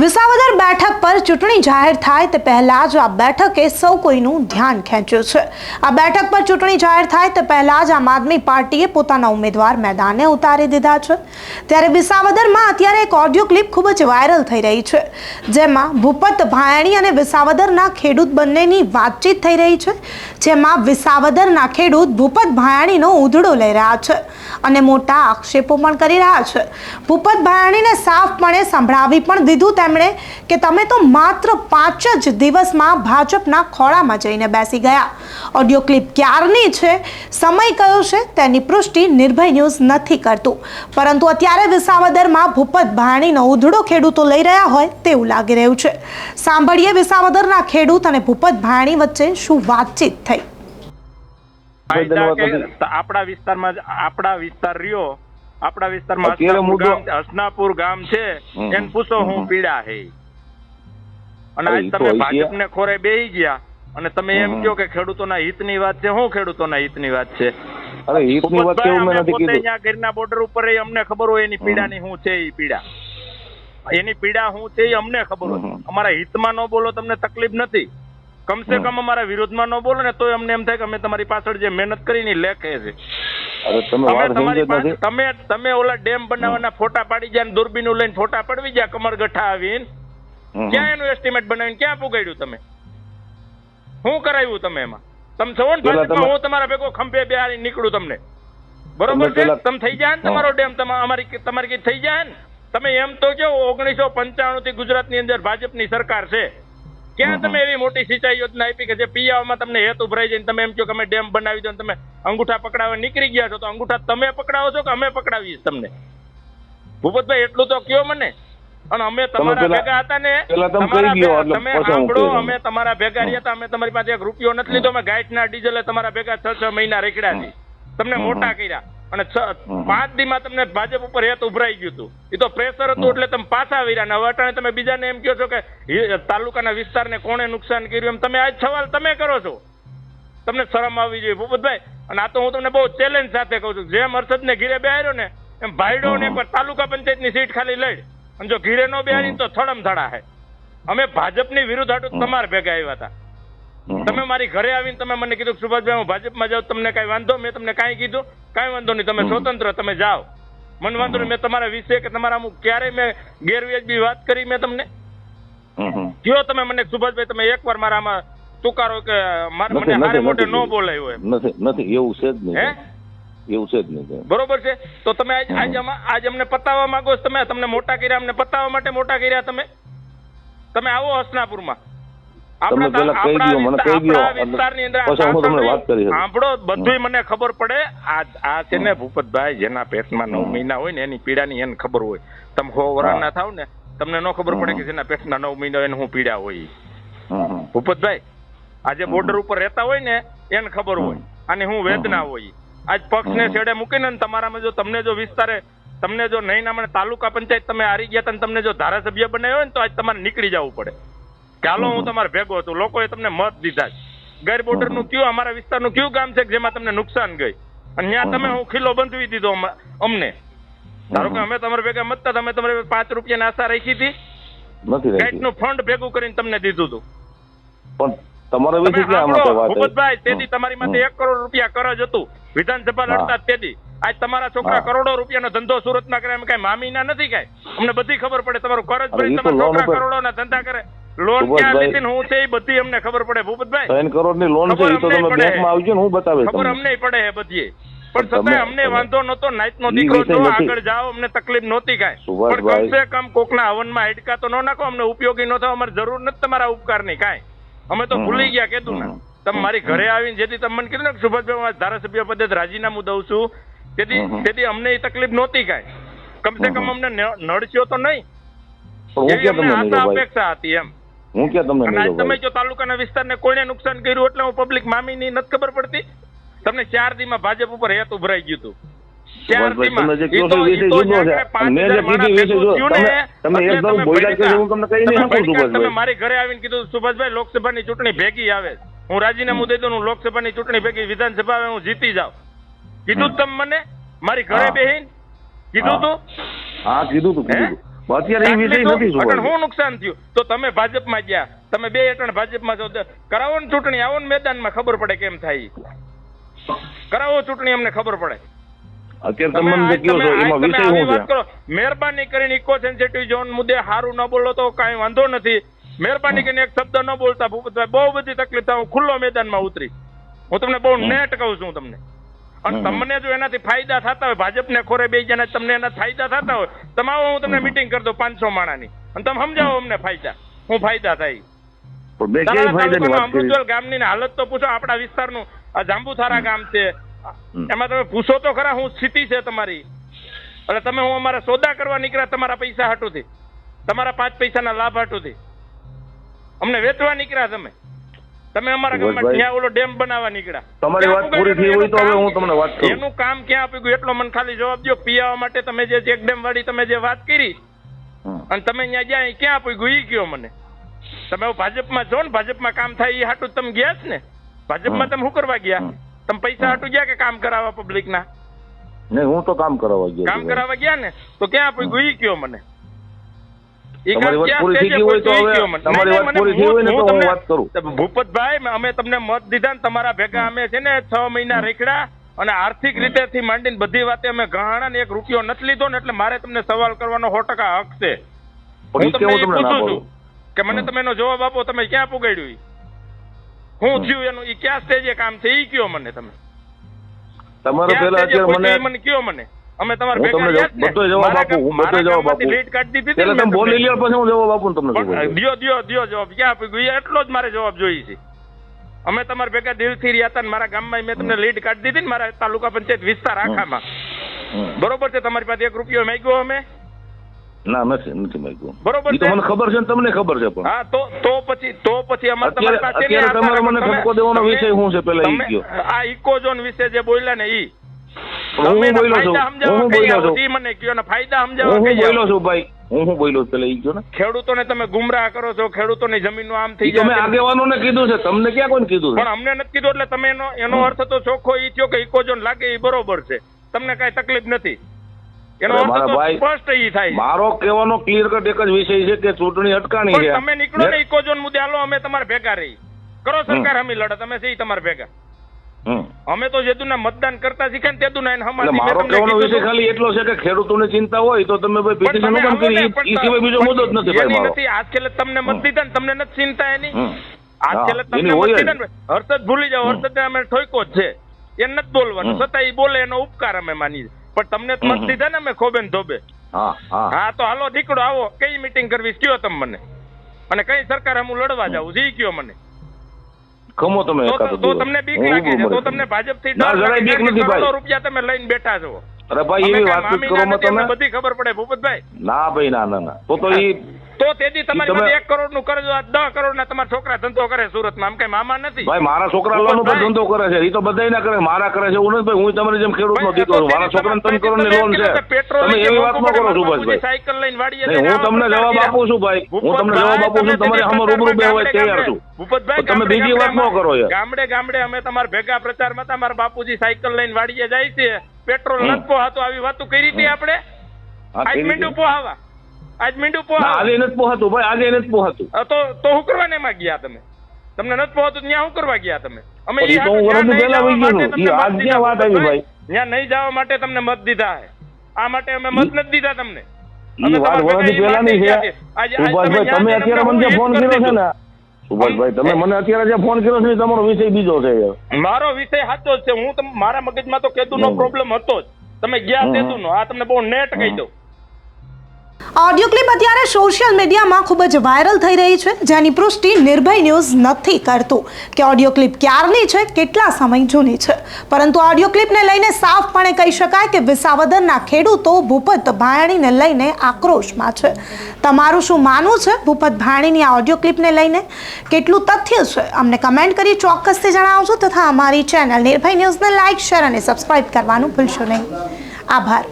વિસાવદર બેઠક પર ચૂંટણી જાહેર થાય તે પહેલા જ આ બેઠકે સૌ કોઈનું ધ્યાન ખેંચ્યું છે. આ બેઠક પર ચૂંટણી જાહેર થાય તે પહેલા જ આમ આદમી પાર્ટીએ પોતાના ઉમેદવાર મેદાને ઉતારી દીધા છે. ત્યારે વિસાવદરમાં અત્યારે એક ઓડિયો ક્લિપ ખૂબ જ વાયરલ થઈ રહી છે, જેમાં ભૂપત ભાયાણી અને વિસાવદરના ખેડૂત બંનેની વાતચીત થઈ રહી છે, જેમાં વિસાવદરના ખેડૂત ભૂપત ભાયાણીનો ઉધડો લઈ રહ્યા છે અને મોટા આક્ષેપો પણ કરી રહ્યા છે. ભૂપત ભાયાણીને સાફપણે સંભળાવી પણ દીધું તેમણે કે તમે તો માત્ર પાંચ જ દિવસમાં ભાજપના ખોળામાં જઈને બેસી ગયા. ઓડિયો ક્લિપ ક્યારની છે? સમય કયો છે? તેની પુષ્ટિ નિર્ભય ન્યૂઝ નથી કરતું. પરંતુ અત્યારે વિસાવદરમાં ભૂપત ભાણીનો ઉધડો ખેડૂતો લઈ રહ્યા હોય તેવું લાગી રહ્યું છે. સાંભળીએ વિસાવદરના ખેડૂત અને ભૂપત ભાણી વચ્ચે શું વાતચીત થઈ. આપણા વિસ્તારમાં આપણા વિસ્તાર રહ્યો આપણા વિસ્તારમાં હસનાપુર ગામ છે. એને પૂછો હું પીડા હે. અને આજ તમે. ભાજપને ખોરે બેહી ગયા. અને તમે એમ કહો કે ખેડૂતોના હિતની વાત છે. શું ખેડૂતોના હિતની વાત છે? અરે હિતની વાત કેવું મેં નથી કીધું. અહીંયા ગીરના બોર્ડર ઉપર અમને ખબર હોય એની પીડાની શું છે એ પીડા. એની પીડા શું છે એ અમને ખબર હોય. અમારા હિતમાં ન બોલો તમને તકલીફ નથી. કમસે. કમ અમારા વિરોધમાં ન બોલો ને તોય અમને એમ થાય કે અમે તમારી પાછળ જે મહેનત કરીને લેખે છે. અરે તમે વાત સમજે નથી. તમે તમે ઓલા ડેમ બનાવવાના ફોટા પાડી જાય ને દૂરબીનું લઈને ફોટા પડવી જાય કમરગઠા આવીને ક્યાં એનું એસ્ટિમેટ બનાવીને ક્યાં પુગાડ્યું તમે? શું કરાવ્યું તમે એમાં? તમે છો ને હું તમારા ભેગો ખંભે બેહારી નીકળું તમને. બરોબર છે? તમે થઈ જાય ને તમારો ડેમ અમારી તમારી થઈ જાય ને. તમે એમ તો કહો ઓગણીસો પંચાણું થી ગુજરાતની અંદર ભાજપની સરકાર છે. ક્યાં તમે એવી મોટી સિંચાઈ યોજના આપી કે જે પિયાવામાં તમને હેતુ ભરાઈ જાય તમે એમ કહો કે અમે ડેમ બનાવી દો તમે અંગૂઠા પકડાવવા નીકળી ગયા છો તો અંગૂઠા તમે પકડાવો છો કે અમે પકડાવીએ તમને? ભૂપતભાઈ એટલું તો કયો મને. અને અમે તમારા ભેગા હતા ને તમે સાંભળો અમે તમારા ભેગા રહ્યા હતા અમે તમારી પાસે એક રૂપિયો નથી લીધો અમે ગાંઠના ડીઝલે તમારા ભેગા છ છ મહિના રેખડ્યા છે તમને મોટા કર્યા. અને. પાંચ દીમાં તમને ભાજપ ઉપર હેત ઉભરાઈ ગયું હતું. એ તો પ્રેશર હતું એટલે તમે પાછા આવી રહ્યા હવે અટાણે તમે બીજાને એમ કહો છો કે તાલુકાના વિસ્તારને કોણે નુકસાન કર્યું? એમ તમે આજ સવાલ તમે કરો છો. તમને શરમ આવવી જોઈએ. ભૂપતભાઈ અને આ તો હું તમને બહુ ચેલેન્જ સાથે કહું છું. જેમ હર્ષદને ઘીરે બેહાર્યો ને એમ ભાઈડો ને એકવાર તાલુકા પંચાયતની સીટ ખાલી લઈ અને જો ઘીરે નો બેહારી તો થડમ થડા હે. અમે ભાજપની વિરુદ્ધ હાટું તમારે ભેગા આવ્યા હતા. તમે મારી ઘરે આવીને તમે મને કીધું કે સુભાષભાઈ હું ભાજપમાં જાઉં તમને કઈ વાંધો? મેં તમને કાંઈ કીધું? કાંઈ વાંધો નહીં તમે સ્વતંત્ર તમે જાઓ. મને વાંધો નહીં મેં તમારા વિશે કે તમારા અમુક ક્યારે મેં ગેરવ્યાજબી વાત કરી મેં તમને. કયો તમે મને સુભાષભાઈ તમે એકવાર મારા આમાં તુકારો કે મારે મને હારે મોટે. ન બોલાય હોય નથી નથી એવું છે જ હે? નહીં એવું છે જ નહીં બરોબર છે? તો તમે આજ આજ આજ અમને પતાવવા માંગો છો તમે? તમને મોટા કર્યા અમને પતાવવા માટે મોટા કર્યા તમે? તમે આવો હસનાપુરમાં. તમે પેલા કહી દો મને કહી. આપણા આ પછી હું તમને વાત કરી શકું. બધું મને ખબર પડે. આ આ છે ને ભૂપતભાઈ જેના પેટમાં નવ મહિના હોય ને એની પીડાની એને ખબર હોય. તમે હો વરાના થાવ ને તમને ન ખબર પડે કે જેના પેટના નવ મહિના એને હું પીડા હોય. ભૂપતભાઈ આજે બોર્ડર ઉપર રહેતા હોય ને એને ખબર હોય. અને હું વેદના હોય. આજ પક્ષને ને છેડે મૂકીને ને તમારામાં જો તમને જો વિસ્તારે તમને જો નહીં ના મને તાલુકા પંચાયત તમે હારી ગયા તમને જો ધારાસભ્ય બનાવ્યો હોય ને તો આજ તમારે નીકળી જવું પડે. હાલો હું તમારે ભેગો હતો લોકોએ તમને મત દીધા ગેર બોર્ડરનું કયું અમારા વિસ્તારનું કયું ગામ છે જેમાં તમને નુકસાન ગઈ? અને ત્યાં તમે હું ખીલો બંધવી દીધો અમને. ધારો કે અમે તમારા ભેગા મતતા તમે તમારે પાંચ રૂપિયાની આશા રાખી હતી. નથી નું ફંડ ભેગું કરીને તમને દીધું હતું. પણ તમારો વિશે ક્યાં? માટે સાંભળો, વાત ભૂપતભાઈ તેથી તમારી માથે એક કરોડ રૂપિયા કરજ હતું. વિધાનસભા. લડતા તેથી. આજ તમારા છોકરા કરોડો રૂપિયાનો ધંધો સુરતમાં કરે એમ કઈ મામીના નથી કઈ? અમને બધી ખબર પડે તમારું કરજ ભરી તમારા છોકરા કરોડોના ધંધા કરે. લોન ક્યાં લીધી હું છે એ બધી અમને ખબર પડે ભૂપતભાઈ. ત્રણ કરોડની લોન છે તો તમે. બેંકમાં આવજો ને હું બતાવે ખબર અમને પડે હે બધી. પણ છતાંય અમને વાંધો નતો નાઈટ નો દીકરો જો આગળ જાઓ અમને તકલીફ નહોતી કાંઈ. પણ કમસે કમ કોકના હવનમાં હેડકા તો ન નાખો અમને ઉપયોગી ન થાય અમારે જરૂર નથી તમારા ઉપકારની કાંઈ. અમે તો ભૂલી ગયા કીધું ને. તમે મારી ઘરે આવીને જેથી તમે મને કીધું ને સુભાષભાઈ હું ધારાસભ્ય પદે રાજીનામું દઉં છું. તેથી તેથી અમને એ તકલીફ નહોતી કાંઈ. કમસે કમ. અમને ન- તો નહીં. અપેક્ષા હતી એમ. હું તમને તમે જો તાલુકાના વિસ્તારને કોઈને નુકસાન કર્યું એટલે હું પબ્લિક નથી ખબર પડતી. તમને ચાર દીમાં ભાજપ ઉપર હેત ઉભરાઈ ગયું હતું. કે. મારી ઘરે આવીને કીધું સુભાષભાઈ લોકસભાની ચૂંટણી ભેગી આવે. હું રાજીનામું દઈ દઉં હું લોકસભાની ચૂંટણી ભેગી વિધાનસભા હું જીતી જાઉં. કીધું તમે મને? મારી ઘરે બેહીન? કીધું તું? હા કીધું તું કીધું અત્યારે એ વિષય નથી અટણ હું નુકસાન થયું? તો તમે ભાજપમાં ગયા. તમે બે અટણ ભાજપમાં છો. કરાવો ને ચૂંટણી આવો ને મેદાનમાં ખબર પડે કેમ થાય કરાવો ચૂંટણી અમને ખબર પડે. અત્યારે છો એમાં વિષય શું છે? મહેરબાની કરીને ઇકો સેન્સિટિવ ઝોન મુદ્દે સારું ન બોલો તો કાંઈ વાંધો નથી. મહેરબાની કરીને એક શબ્દ ન બોલતા ભૂપતભાઈ. બહુ બધી તકલીફ થાય. હું ખુલ્લો મેદાનમાં ઉતરી હું તમને બહુ નેટ કહું છું તમને. અને તમને જો એનાથી ફાયદા થતા હોય ભાજપને ખોરે બે જણા તમને એના ફાયદા થતા હોય તમારો હું તમને મીટિંગ કરી દઉં પાંચસો માણાની. અને તમે સમજાવો અમને ફાયદા. હું ફાયદા થાય. અમૃતસર ગામની હાલત તો પૂછો આપણા વિસ્તારનું આ જાંબુથારા ગામ છે. એમાં તમે પૂછો તો ખરા હું સ્થિતિ છે તમારી. એટલે તમે હું અમારા સોદા કરવા નીકળ્યા તમારા પૈસા હાટુથી. તમારા પાંચ પૈસાના લાભ હાટુથી. અમને વેચવા નીકળ્યા તમે. તમે અમારા ગામમાં ત્યાં ઓલો ડેમ બનાવવા નીકળ્યા તમારી વાત પૂરી થઈ હોય તો હવે હું તમને વાત કરું. એનું કામ ક્યાં આપી ગયું? એટલો મને ખાલી જવાબ દો પીવા માટે તમે જે ચેક ડેમ વાળી તમે જે વાત કરી અને તમે ત્યાં ગયા ક્યાં આપી ગયું ઈ કયો મને? તમે ભાજપમાં જો ને ભાજપમાં કામ થાય એ હાટું તમે ગયા જ ને? ભાજપમાં. તમે શું કરવા ગયા? તમે પૈસા હાટું ગયા કે કામ કરાવવા પબ્લિક ના? નહીં હું તો કામ કરાવવા ગયા કામ. કરાવવા ગયા ને? તો ક્યાં આપી ગયું ઈ કયો મને? તમારી વાત પૂરી થઈ ગઈ હોય તો હવે તમારી વાત પૂરી થઈ હોય ને તો હું વાત કરું. ભૂપતભાઈ અમે તમને મત દીધા ને તમારા ભેગા અમે છે ને છ મહિના રેખડા અને આર્થિક રીતે થી માંડીને બધી વાતે અમે ગહાણા ને એક રૂપિયો નથી લીધો ને એટલે મારે તમને સવાલ કરવાનો સો ટકા હક છે. હું તમને તમને ના એ પૂછું છું કે મને તમે એનો જવાબ આપો તમે ક્યાં પુગાડ્યું હું થયું એનું? ઈ ક્યાં સ્ટેજે કામ છે? ઈ કયો મને તમે? તમારે પેલા અત્યારે મને કયો મને? અમે તમારે ભેગા. બધો જવાબ આપું, હું બધો જવાબ આપું. લીડ કાઢી દીધી એટલે તમે બોલી લ્યો પછી હું જવાબ આપું તમને દિયો દિયો દ્યો જવાબ. ક્યાં આપી? ગયો એટલો જ મારે જવાબ જોઈએ છે. અમે તમારા ભેગા દિલથી રહ્યા હતા મારા ગામમાં મેં તમને લીડ કાઢી દીધી ને મારા તાલુકા પંચાયત વિસ્તાર આખામાં. બરોબર છે? તમારી પાસે એક રૂપિયો માંગ્યો અમે? ના નથી નથી માગ્યું. બરોબર તો છે? મને ખબર છે ને તમને ખબર છે પણ. હા તો તો પછી તો પછી અમારે તમારી પાસે અત્યારે તમારે મને ઠપકો દેવાનો વિષય શું છે પેલા ઈ ગયો. આ ઇકોઝોન વિશે જે બોલ્યા ને ઈ હું બોલ્યો છું? હું બોલ્યો છું? મને કયો ને ફાયદા હું હું બોલ્યો છું ભાઈ? હું હું બોલ્યો પેલા ઈ કયો ને? ખેડૂતોને તમે ગુમરાહ કરો છો ખેડૂતોની જમીનો આમ થઈ ઈ તમે આગેવાનોને કીધું છે તમને ક્યાં કોઈને કીધું પણ અમને નથી કીધું એટલે તમે એનો એનો અર્થ તો ચોખ્ખો ઈ થયો કે ઇકોઝોન લાગે એ બરોબર છે. તમને કઈ તકલીફ નથી. એનો અર્થ તો સ્પષ્ટ ઈ થાય મારો કહેવાનો ક્લિયર કટ એક જ વિષય છે કે ચૂંટણી અટકાણી છે. તમે નીકળો ને ઇકોઝોન મુદ્દે હાલો અમે તમારે ભેગા રહી કરો સરકાર હમી લડત અમે છે તમારે ભેગા. અમે તો જેતુના મતદાન કરતા શીખ્યા ને તેતુના એને એટલે મારો કહેવાનો વિષય ખાલી એટલો છે કે ખેડૂતોને ચિંતા હોય તો તમે ભાઈ પિટિશન કામ કરી. ઈ સિવાય બીજો મુદ્દો જ નથી ભાઈ નથી. આજ છેલ્લે તમને મત દીધા ને તમને નથી ચિંતા એની. આજ છેલ્લે તમને મત દીધા ને હર્ષદ ભૂલી જાઓ. હર્ષદ અમે ઠોક્યો જ છે. એ નથી બોલવાનું. છતાં એ બોલે એનો ઉપકાર અમે માનીએ પણ તમને મત દીધા ને અમે ખોબે ને ધોબે. હા તો હાલો દીકડો આવો. કઈ મીટિંગ કરવી? કયો તમે મને. અને કઈ સરકાર હું લડવા જાઉં જી કયો મને. ખમો તમે તો. તમને બીક લાગે છે તો તમને ભાજપથી ડર લાગે બીક નથી ભાઈ. રૂપિયા તમે લઈને બેઠા છો. અરે ભાઈ એવી વાત કરો તમે. બધી ખબર પડે ભૂપતભાઈ. ના ભાઈ ના ના ના. તો તો ઈ તો તેથી તમારી પાસે એક કરોડનું કરજો દસ કરોડ ના તમારા છોકરા ધંધો કરે સુરતમાં. આમ કઈ મામા નથી? ભાઈ મારા છોકરા લોન પર ધંધો કરે છે. એ તો બધા ના કરે. મારા કરે છે હું ભાઈ હું તમારી જેમ ખેડૂત નો દીકરો છું. મારા છોકરા ત્રણ કરોડની લોન છે. પેટ્રોલ એવી વાત ન કરો છો બસ. ભાઈ સાયકલ લઈને વાડીએ હું તમને જવાબ આપું છું ભાઈ. હું તમને જવાબ આપું છું. તમારે આમાં રૂબરૂ બે હોય તૈયાર છું. ભૂપતભાઈ તમે બીજી વાત ન કરો યાર. ગામડે ગામડે અમે તમારા ભેગા પ્રચારમાં હતા. મારા બાપુજી સાયકલ લઈને વાડીએ જાય છે. પેટ્રોલ હમ. નથી પોહાતો આવી વાતો કરી હતી આપણે? હા, મિનિટ પોહાવા આજ મીંડું ના આજે નથી પોહાતું ભાઈ આજે નથી પોહાતું. તો તો હું કરવા એમાં ગયા તમે? તમને નથી પોહાતું ત્યાં હું કરવા ગયા તમે? અમે ત્યાં નહીં જવા માટે તમને મત દીધા હે. આ માટે અમે મત નથી દીધા તમને. તમે અત્યારે મને ફોન કર્યો છે ને? સુભાષભાઈ તમે મને અત્યારે જે ફોન કર્યો છે તમારો વિષય બીજો છે મારો વિષય સાચો જ છે. હું મારા મગજમાં તો કેતુ નો પ્રોબ્લેમ હતો જ. તમે ગયા કેતુ નો આ તમને બહુ નેટ કહી દઉં. ઓડિયો ક્લિપ અત્યારે સોશિયલ મીડિયામાં ખૂબ જ વાયરલ થઈ રહી છે. જેની પુષ્ટિ નિર્ભય ન્યૂઝ નથી કરતું. કે ઓડિયો ક્લિપ ક્યારની છે, કેટલા સમય જૂની છે. પરંતુ ઓડિયો ક્લિપને લઈને સાફપણે કહી શકાય કે વિસાવદરના ખેડૂતો ભૂપત ભાયાણીને લઈને આક્રોશમાં છે. તમારું શું માનવું છે, ભૂપત ભાયાણીની આ ઓડિયો ક્લિપને લઈને? કેટલું તથ્ય છે? અમને કમેન્ટ કરી ચોક્કસથી જણાવજો તથા અમારી ચેનલ નિર્ભય ન્યૂઝને લાઇક શેર અને સબસ્ક્રાઇબ કરવાનું ભૂલશો નહીં. આભાર.